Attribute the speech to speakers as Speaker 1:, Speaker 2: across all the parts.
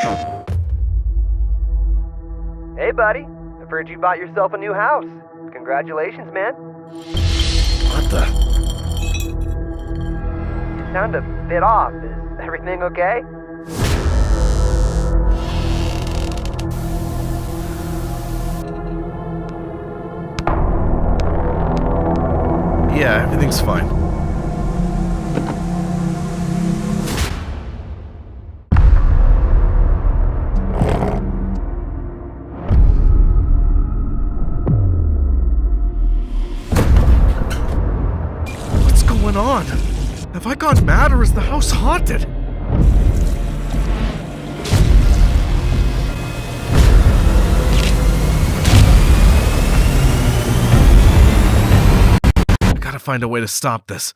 Speaker 1: Hey, buddy. I've heard you bought yourself a new house. Congratulations, man.
Speaker 2: What the?
Speaker 1: You sound a bit off. Is everything okay?
Speaker 2: Yeah, everything's fine. Going on? Have I gone mad or is the house haunted? I gotta find a way to stop this.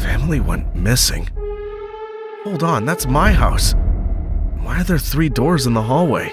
Speaker 2: Family went missing. Hold on, that's my house. Why are there three doors in the hallway?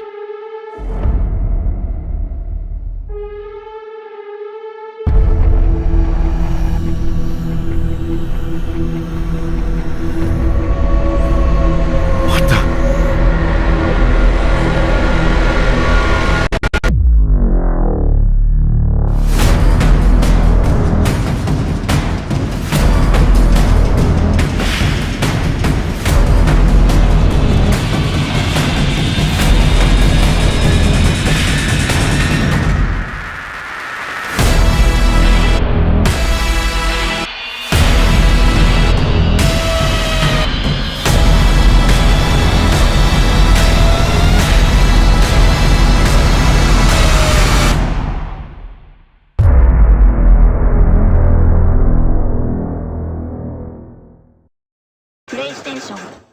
Speaker 2: ミ
Speaker 3: ッ。